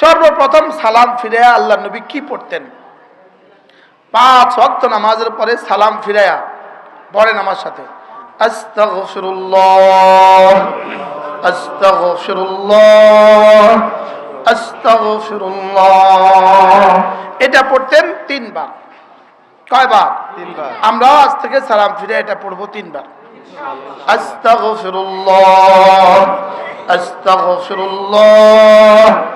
সর্বপ্রথম সালাম ফিরে আল্লাহ নবী কি পড়তেন? পাঁচ ওয়াক্ত নামাজের পরে সালাম ফিরাইয়া পড়েন আমার সাথে। আস্তাগফিরুল্লাহ আস্তাগফিরুল্লাহ আস্তাগফিরুল্লাহ। এটা পড়তেন তিনবার। কয়বার? তিনবার। আমরা আজ থেকে সালাম ফিরে এটা পড়ব তিনবার। আস্তাগফিরুল্লাহ আস্তাগফিরুল্লাহ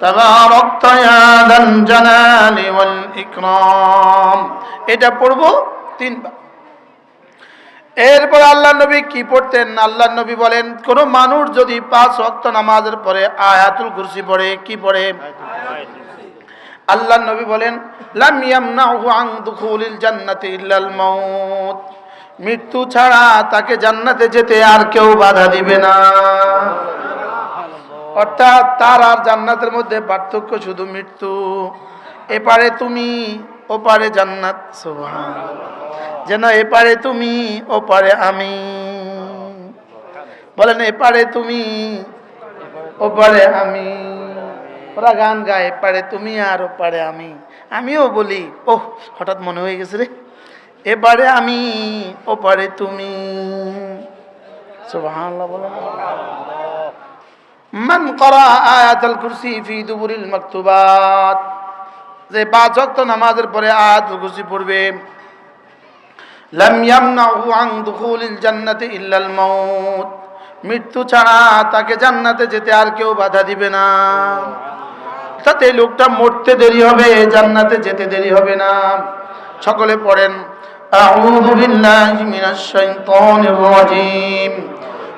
تباركت يا ذا الجلال والإكرام এটা পড়ব তিনবার এরপর আল্লাহ নবী কি পড়তেন আল্লাহ নবী বলেন কোন মানুষ যদি পাঁচ ওয়াক্ত নামাজের পরে আয়াতুল কুরসি পড়ে কি পড়ে আল্লাহ নবী বলেন লাম ইয়ামনাহু আন দুখুলিল জান্নাতি ইল্লাল মাউত মৃত্যু ছাড়া তাকে জান্নাতে যেতে আর কেউ বাধা দিবে না অর্থাৎ তার আর জান্নাতের মধ্যে পার্থক্য শুধু মৃত্যু। এপারে তুমি, ওপারে জান্নাত যেন এপারে তুমি, ওপারে আমি। বলেন, এপারে তুমি, ওপারে আমি। ওরা গান গায়, এপারে তুমি আর ওপারে আমি। আমিও বলি, ওহ, হঠাৎ মনে হয়ে গেছে রে। এবারে আমি, ওপারে তুমি। সুবহানাল্লাহ বলেন। মান করা আয়াতুল কুরসি ফি দুবুরিল মাকতুবাত। যে পাঁচ ওয়াক্ত নামাজের পরে আয়াতুল কুরসি পড়বে। লাম ইয়ামনাহু আন দুখুলিল জান্নাতি ইল্লাল মাউত। মৃত্যু ছাড়া তাকে জান্নাতে যেতে আর কেউ বাধা দিবে না। তাতে লোকটা মরতে দেরি হবে, জান্নাতে যেতে দেরি হবে না। সকলে পড়েন, আউযু বিল্লাহি মিনাশ শাইতানির রাজীম।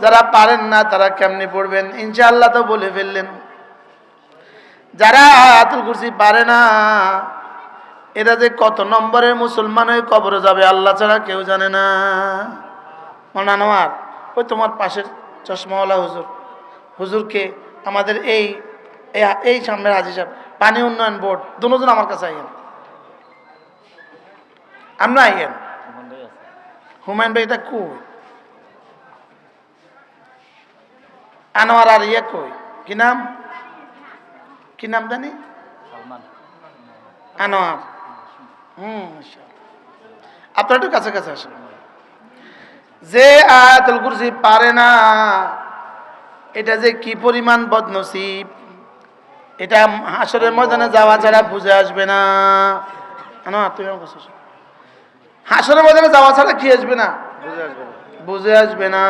যারা পারেন না, তারা কেমনি পড়বেন? ইনশাআল্লাহ তো বলে ফেললেন। যারা আতুল কুরসি পারে না, এরা যে কত নম্বরের মুসলমান হয়ে কবরে যাবে, আল্লাহ ছাড়া কেউ জানে না। মনান ওই তোমার পাশের চশমাওয়ালা হুজুর। হুজুরকে আমাদের এই, এই- সামনের হাজি সাহেব, পানি উন্নয়ন বোর্ড, দুজন আমার কাছে আইয়েন। আমরা আইয়েন। হুমায়ুন ভাই, এটা কই? আনোয়ার আর ইয়ে কই? কি নাম? কি নাম জানি? আনোয়ার। হুম। আপনার একটু কাছে কাছে আসেন। যে আয়াতুল কুরসি পারে না এটা যে কি পরিমাণ বদনসিব? এটা হাসরের ময়দানে যাওয়া ছাড়া বুঝে আসবে না। আনোয়ার তুমি আমার কাছে। হাসরের ময়দানে যাওয়া ছাড়া কি আসবে না। বুঝে আসবে না।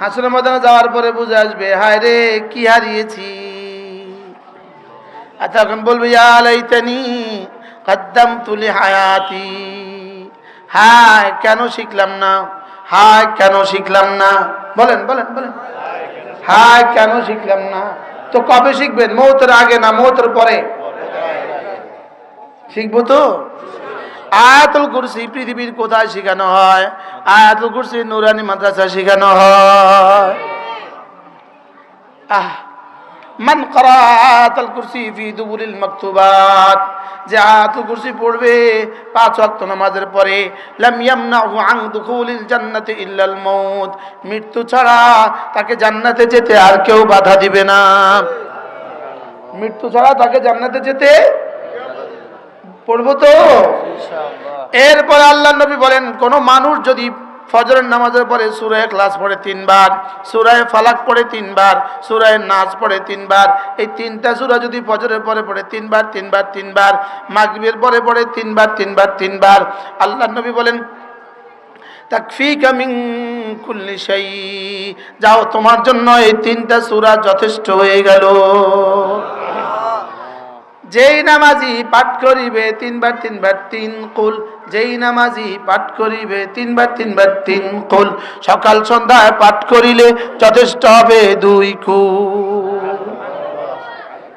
আসবে ময়দানে যাওয়ার পরে বুঝে আসবে, হায় রে, কি হারিয়েছি? আর তখন বলবে ইয়ালাইতানি কদ্দাম তুলি হায়াতি হায়, কেন শিখলাম না? হায়, কেন শিখলাম না? বলেন বলেন বলেন। হায়, কেন শিখলাম না? তো কবে শিখবেন? মৌতের আগে না মৌতের পরে? শিখব তো? আয়াতুল কুরসি পৃথিবীর কোথায় শেখানো হয়? আয়াতুল কুরসি নুরানি মাদ্রাসা শেখানো হয়। আহ, মান করা আয়াতুল কুরসি ফি দুবুরিল মাকতুবাত। যে আয়াতুল কুরসি পড়বে পাঁচ ওয়াক্ত নামাজের পরে, লাম ইয়ামনাহু আন দুখুলিল জান্নাতি ইল্লাল মউত। মৃত্যু ছাড়া তাকে জান্নাতে যেতে আর কেউ বাধা দিবে না। মৃত্যু ছাড়া তাকে জান্নাতে যেতে পড়ব তো? এরপর আল্লাহ নবী বলেন কোন মানুষ যদি ফজরের নামাজের পরে সুরায় ক্লাস পড়ে তিনবার সুরায় ফালাক পড়ে তিনবার সুরায় নাচ পড়ে তিনবার এই তিনটা সুরা যদি ফজরের পরে পড়ে তিনবার তিনবার তিনবার মাগরিবের পরে পড়ে তিনবার তিনবার তিনবার আল্লাহ নবী বলেন তাকফিকা মিন কুল্লি শাই যাও তোমার জন্য এই তিনটা সূরা যথেষ্ট হয়ে গেল। যেই নামাজি পাঠ করিবে তিনবার তিনবার তিন কুল। যেই নামাজি পাঠ করিবে তিনবার তিনবার তিন কুল। সকাল সন্ধ্যায় পাঠ করিলে যথেষ্ট হবে দুই কুল।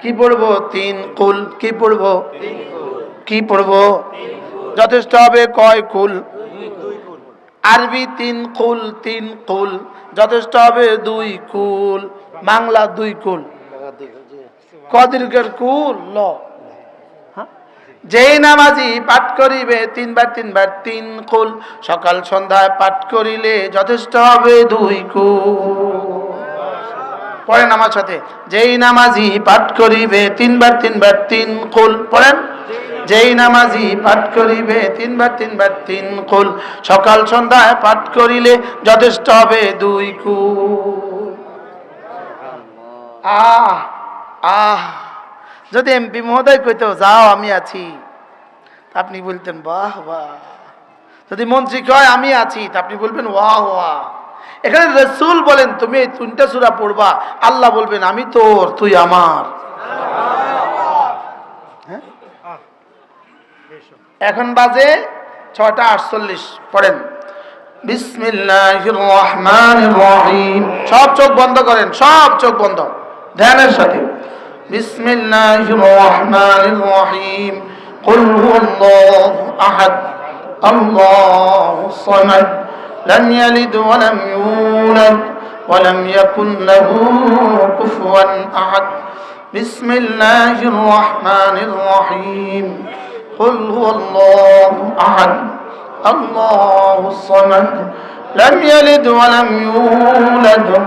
কি পড়ব? তিন কুল। কি পড়ব? কি পড়ব? যথেষ্ট হবে কয় কুল? আরবি তিন কুল তিন কুল। যথেষ্ট হবে দুই কুল। বাংলা দুই কুল। কদীর্ঘের কুল, ল। হ্যাঁ? যেই নামাজি পাঠ করিবে, তিনবার তিনবার তিন কুল। সকাল সন্ধ্যায় পাঠ করিলে যথেষ্ট হবে দুই কুল। পড়েন আমার সাথে। যেই নামাজি পাঠ করিবে, তিনবার তিনবার তিন কুল। পড়েন? যেই নামাজি পাঠ করিবে, তিনবার তিনবার তিন কুল। সকাল সন্ধ্যায় পাঠ করিলে যথেষ্ট হবে দুই কুল। আহ! আহ, যদি এমপি মহোদয় কইতো, যাও, আমি আছি। আপনি বলতেন, বাহ বাহ। যদি মন্ত্রী কয়, আমি আছি, তা আপনি বলবেন, ওয়াহ ওয়াহ। এখানে রসুল বলেন, তুমি এই তিনটা সুরা পড়বা। আল্লাহ বলবেন, আমি তোর, তুই আমার। হ্যাঁ? এখন বাজে ছটা আটচল্লিশ, পড়েন। রহিম। সব চোখ বন্ধ করেন, সব চোখ বন্ধ। ধ্যানের সাথে বিসমিল্লাহির রহমানির রহিম قل هو الله أحد الله الصمد لم يلد ولم يولد ولم يكن له كفوا أحد بسم الله الرحمن الرحيم قل هو الله أحد الله الصمد لم يلد ولم يولد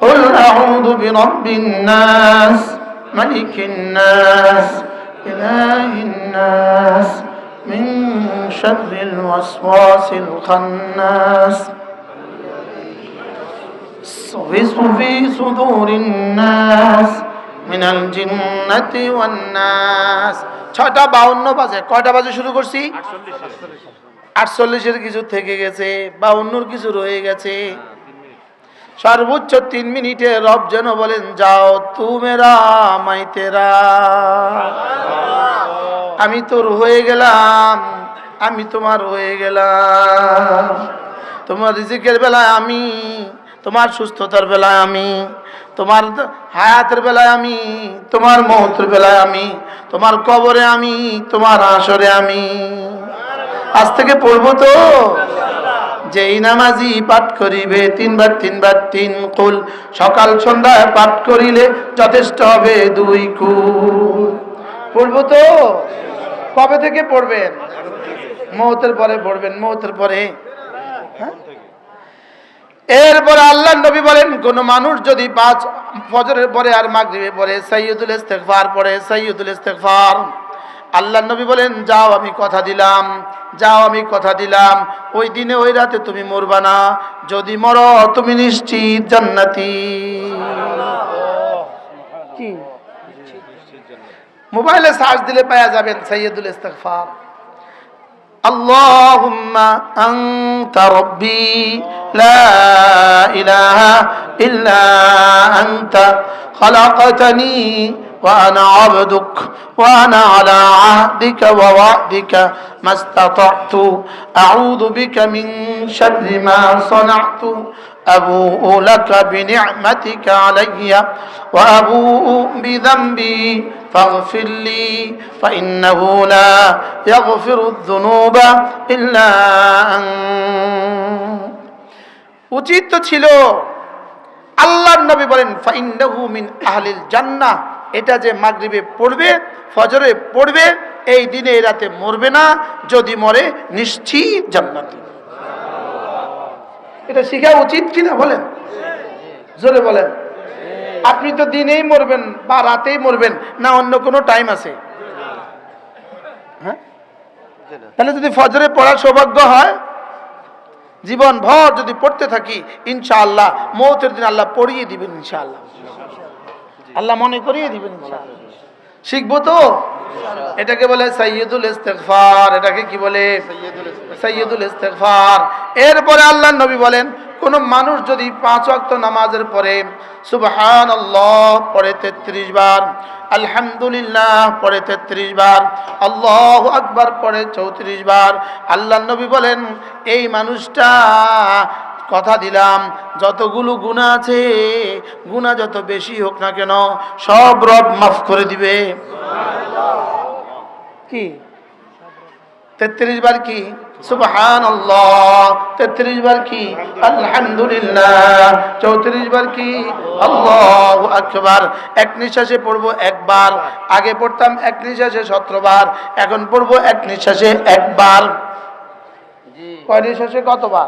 قل أعوذ برب الناس ملك الناس إله الناس من شر الوسواس الخناس يوسوس في صدور الناس من الجنة والناس ছয়টা বাউন্ন বাজে কয়টা বাজে শুরু করছি আটচল্লিশের কিছু থেকে গেছে বাউন্নর কিছু রয়ে গেছে সর্বোচ্চ তিন মিনিটে রব যেন বলেন, যাও তু মেরা মাই তেরা। আমি তোর হয়ে গেলাম, আমি তোমার হয়ে গেলাম। তোমার রিজিকের বেলায় আমি, তোমার সুস্থতার বেলায় আমি, তোমার হায়াতের বেলায় আমি, তোমার মহতের বেলায় আমি, তোমার কবরে আমি, তোমার আসরে আমি। আজ থেকে পড়ব তো? যেই নামাজি পাঠ করিবে, তিনবার তিনবার তিন কুল। সকাল সন্ধ্যায় পাঠ করিলে যথেষ্ট হবে দুই কুল। পড়ব তো? কবে থেকে পড়বেন? মৌতের পরে পড়বেন, মৌতের পরে। হ্যাঁ? এরপরে আল্লাহ নবী বলেন, কোন মানুষ যদি পাঁচ ফজরের পরে আর মাগরিবে পরে সৈয়দুল ইস্তেগফার পরে সৈয়দুল ইস্তেগফার। আল্লাহ নবী বলেন যাও আমি কথা দিলাম যাও আমি কথা দিলাম ওই দিনে ওই রাতে তুমি মরবা না যদি মরো তুমি নিশ্চিত জান্নাতি কি মোবাইলে সার্চ দিলে পাওয়া যাবেন সৈয়দুল ইস্তেগফার اللهم أنت ربي لا إله إلا أنت خلقتني وأنا عبدك وأنا على عهدك ووعدك ما استطعت أعوذ بك من شر ما صنعت أبوء لك بنعمتك علي وأبوء بذنبي فاغفر لي فإنه لا يغفر الذنوب إلا أنت উচিত তো ছিল আল্লাহর নবী বলেন ফাইন্নাহু মিন আহলিল জান্নাহ এটা যে মাগরিবে পড়বে, ফজরে পড়বে, এই দিনে রাতে মরবে না, যদি মরে নিশ্চিত জান্নাতি। এটা শিখা উচিত কিনা বলেন? জোরে বলেন। আপনি তো দিনেই মরবেন বা রাতেই মরবেন, না অন্য কোনো টাইম আছে? হ্যাঁ? তাহলে যদি ফজরে পড়ার সৌভাগ্য হয় জীবন ভর যদি পড়তে থাকি, ইনশাআল্লাহ, মৌতের দিন আল্লাহ পড়িয়ে দিবেন ইনশাআল্লাহ। আল্লাহ মনে করিয়ে দিবেন শিখব তো? এটাকে বলে সৈয়দুল ইস্তেগফার। এটাকে কি বলে? সৈয়দুল ইস্তেগফার। এরপরে আল্লাহ নবী বলেন, কোন মানুষ যদি পাঁচ ওয়াক্ত নামাজের পরে সুবহান পড়ে তেত্রিশ বার, আলহামদুলিল্লাহ পড়ে তেত্রিশ বার, আল্লাহ আকবার পড়ে চৌত্রিশ বার আল্লাহ নবী বলেন, এই মানুষটা কথা দিলাম যতগুলো গুণা আছে গুণা যত বেশি হোক না কেন সব রব মাফ করে দিবে। কি? তেত্রিশ বার কি? সুবহান তেত্রিশ বার কি? আলহামদুলিল্লাহ। চৌত্রিশ বার কি? আল্লাহ এক নিঃশ্বাসে পড়ব একবার। আগে পড়তাম এক নিঃশ্বাসে সতেরো বার। এখন পড়ব এক নিঃশ্বাসে একবার। কয় নিঃশ্বাসে? কতবার?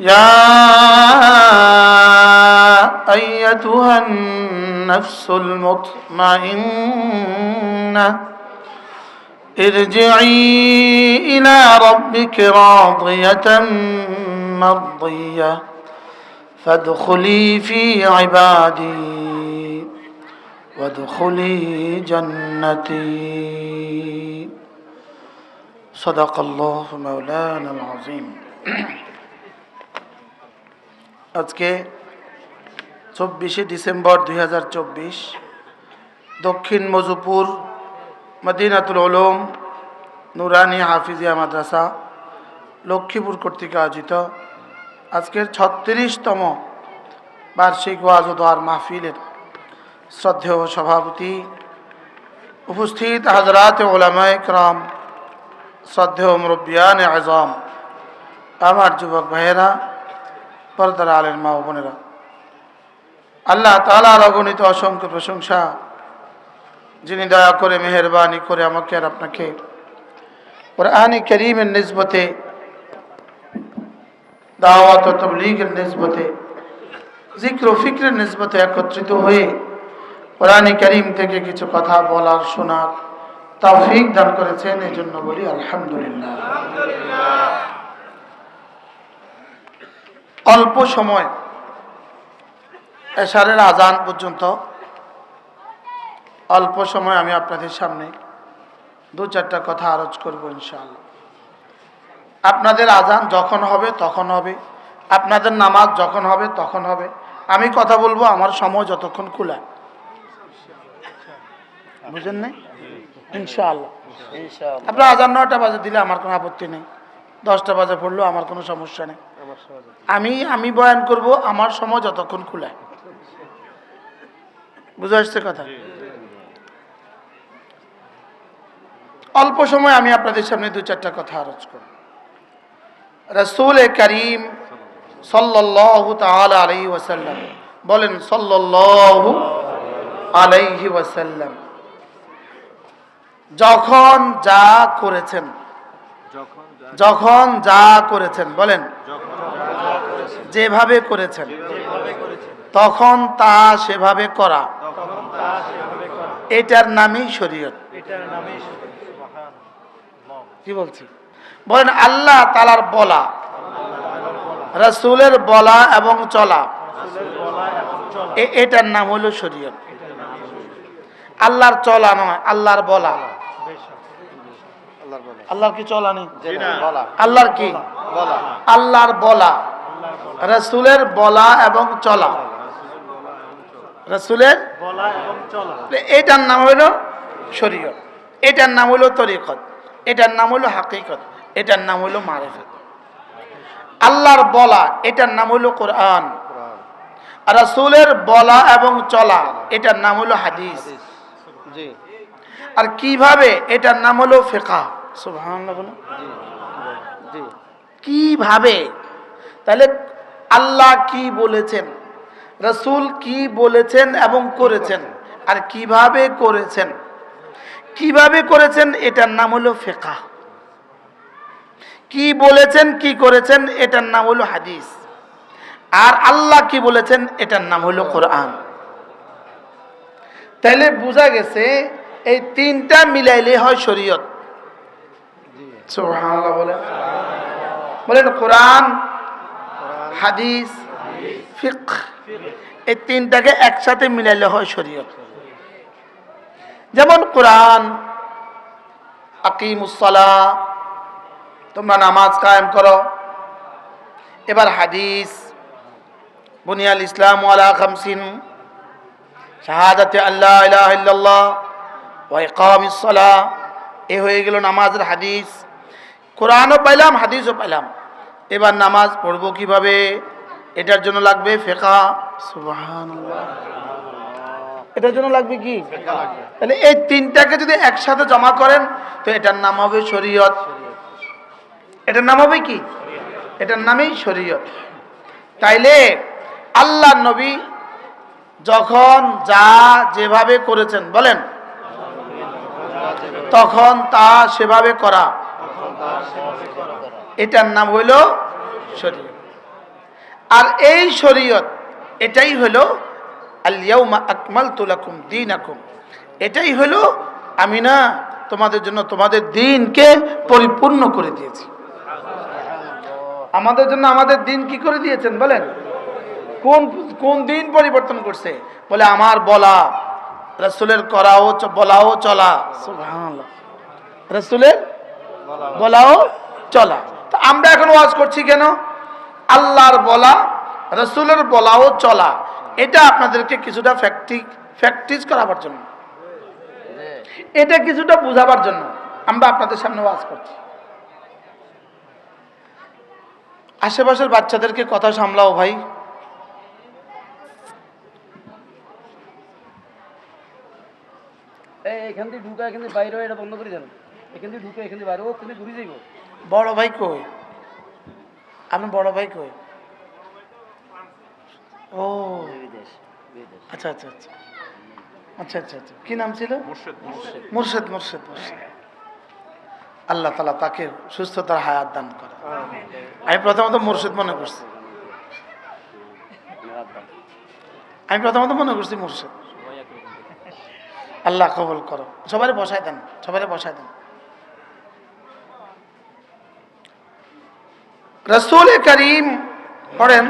يا أيتها النفس المطمئنة ارجعي إلى ربك راضية مرضية فادخلي في عبادي وادخلي جنتي. صدق الله مولانا العظيم. আজকে চব্বিশে ডিসেম্বর দুই হাজার চব্বিশ, দক্ষিণ মজুপুর মদিনাতুল আলম নুরানি হাফিজিয়া মাদ্রাসা, লক্ষ্মীপুর কর্তৃক আয়োজিত আজকের ছত্রিশতম বার্ষিক ওয়াজ দোয়ার মাহফিলের শ্রদ্ধেয় সভাপতি উপস্থিত হাজরাত ওলামায় ক্রাম শ্রদ্ধেয় মুরব্বিয়ান আজম আমার যুবক ভাইয়েরা পর্দার আলের মা বোনেরা। আল্লাহ তালার অগণিত অসংখ্য প্রশংসা। যিনি দয়া করে, মেহরবানি করে আমাকে আর আপনাকে কোরআন করিমের নিসবতে, দাওয়াত ও তবলিগের নিসবতে জিক্র ফিক্রের নিসবতে একত্রিত হয়ে কোরআন করিম থেকে কিছু কথা বলার, শোনার তৌফিক দান করেছেন। এই জন্য বলি আলহামদুলিল্লাহ। অল্প সময় এশারের আজান পর্যন্ত। অল্প সময় আমি আপনাদের সামনে দু চারটা কথা আরজ করব ইনশাআল্লাহ। আপনাদের আজান যখন হবে তখন হবে আপনাদের নামাজ যখন হবে তখন হবে। আমি কথা বলব আমার সময় যতক্ষণ খোলা। বুঝেন নাই? ইনশাআল্লাহ। আপনার আজান নয়টা বাজে দিলে আমার কোনো আপত্তি নেই। দশটা বাজে পড়লেও আমার কোনো সমস্যা নেই। আমি আমি বয়ান করব, আমার সময় যতক্ষণ খোলায় বুঝে আসছে কথা? অল্প সময় আমি আপনাদের সামনে দু চারটা কথা আরজ করব। রসুল করিম সাল্লাল্লাহু তাআলা আলাইহি ওয়াসাল্লাম বলেন, সাল্লাল্লাহু আলাইহি ওয়াসাল্লাম, যখন যা করেছেন, যখন যা- করেছেন, বলেন যেভাবে করেছেন। তখন তা সেভাবে করা। তখন তা সেভাবে করা। এটার নামই শরীয়ত। এটার নামই সুবহান কি বলছি? বলেন আল্লাহ তালার বলা রসুলের বলা এবং চলা রাসূলের বলা এবং চলা। এটার নাম হলো শরীয়ত। আল্লাহর চলা নয় আল্লাহর বলা। আল্লাহর কি চলা নেই? আল্লাহর কি? বলা। আল্লাহর বলা। আল্লাহর বলা। রসুলের বলা এবং চলা। রসুলের চলা। এটার নাম হলো শরীয়ত। এটার নাম হলো তরিকত। এটার নাম হলো হাকিকত। এটার নাম হলো মারেফত। আল্লাহর বলা এটার নাম হলো কোরআন। রাসূলের বলা এবং চলা এটার নাম হলো হাদিস। আর কীভাবে? এটার নাম হলো ফেকা সুবহানাল্লাহ বলো জি জি। কীভাবে? তাহলে আল্লাহ কি বলেছেন? রসুল কি বলেছেন এবং করেছেন? আর কীভাবে করেছেন? কীভাবে করেছেন? এটার নাম হলো ফেকা কি বলেছেন, কি করেছেন? এটার নাম হলো হাদিস। আর আল্লাহ কি বলেছেন? এটার নাম হলো কোরআন। তাহলে বোঝা গেছে, এই তিনটা মিলাইলে হয় শরীয়ত। বলেন কোরআন হাদিস ফিক এই তিনটাকে একসাথে মিলাইলে হয় শরীয়ত। যেমন কোরআন আকিমুসলা তোমরা নামাজ কায়েম করো। এবার হাদিস, বুনিয়াল ইসলাম ওয়ালা খামসিন, শাহাদাতে আল্লাহ ইল্লাল্লাহ সালাহ। এ হয়ে গেল নামাজের হাদিস। কোরআনও পাইলাম, হাদিসও পাইলাম। এবার নামাজ পড়ব কীভাবে? এটার জন্য লাগবে ফেকা। এটার জন্য লাগবে কি? তাহলে এই তিনটাকে যদি একসাথে জমা করেন তো এটার নাম হবে শরীয়ত। এটার নাম হবে কি? এটার নামই শরীয়ত। তাইলে আল্লাহ নবী যখন যা যেভাবে করেছেন বলেন তখন তা সেভাবে করা। এটার নাম হইল শরীয়ত। আর এই শরীয়ত, এটাই হলো আলিয়াউমা আকমাল তুলাকুম দিন আকুম এটাই হলো, আমি না তোমাদের জন্য তোমাদের দিনকে পরিপূর্ণ করে দিয়েছি। আমাদের জন্য আমাদের দিন কি করে দিয়েছেন বলেন? কোন কোন দিন পরিবর্তন করছে? বলে, আমার বলা, রসুলের করাও বলাও চলা। রসুলের বলাও চলা। তো আমরা এখন ওয়াজ করছি কেন? আল্লাহর বলা, রসুলের বলাও চলা। এটা আপনাদেরকে কিছুটা ফ্যাক্টিক প্র্যাকটিস করাবার জন্য। এটা কিছুটা বুঝাবার জন্য আমরা আপনাদের সামনে ওয়াজ করছি। আশেপাশের বাচ্চাদেরকে কথা সামলাও ভাই। এখান থেকে ঢুকা, এখান থেকে বাইরে এটা বন্ধ করে দেন। এখান থেকে ঢুকে, এখান থেকে বাইরে ও তুমি ঘুরে যাইব। বড় ভাই কই? আমি বড় ভাই কই? ও। আচ্ছা আচ্ছা আচ্ছা। আচ্ছা আচ্ছা আচ্ছা। কি নাম ছিল? মুর্শেদ মুর্শেদ। মুর্শেদ আল্লাহ তালা তাকে সুস্থতার হায়াত দান করে। আমি প্রথমত মুর্শেদ মনে করছি। আমি প্রথমত মনে করছি মুর্শেদ। আল্লাহ কবল করো। সবাই বসায় দেন সবাই বসায় দেন। রসুল করিম পড়েন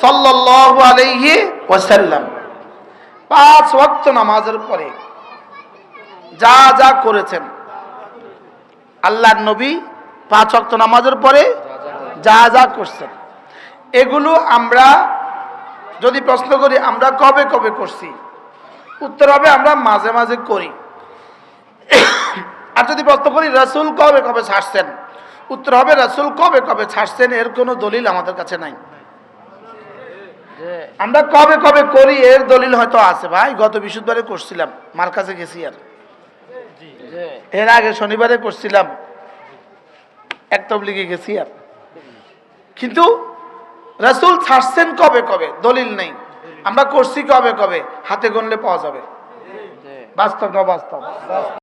সাল্লাল্লাহু আলাইহি ওয়াসাল্লাম। পাঁচ ওয়াক্ত নামাজের পরে যা যা করেছেন, আল্লাহর নবী পাঁচ ওয়াক্ত নামাজের পরে যা যা করছেন, এগুলো আমরা যদি প্রশ্ন করি, আমরা কবে কবে করছি? উত্তর হবে, আমরা মাঝে মাঝে করি। আর যদি প্রশ্ন করি, রসুল কবে কবে ছাড়ছেন উত্তর হবে, রসুল কবে কবে ছাড়ছেন, এর কোনো দলিল আমাদের কাছে নাই। আমরা কবে কবে করি, এর দলিল হয়তো আছে ভাই। গত বৃহস্পতিবারে করছিলাম, মার কাছে গেছি আর। এর আগে শনিবারে করছিলাম, এক তবলিগে গেছি আর। কিন্তু রসুল ছাড়ছেন কবে কবে? দলিল নেই। আমরা করছি কবে কবে? হাতে গণলে পাওয়া যাবে। বাস্তব না বাস্তব?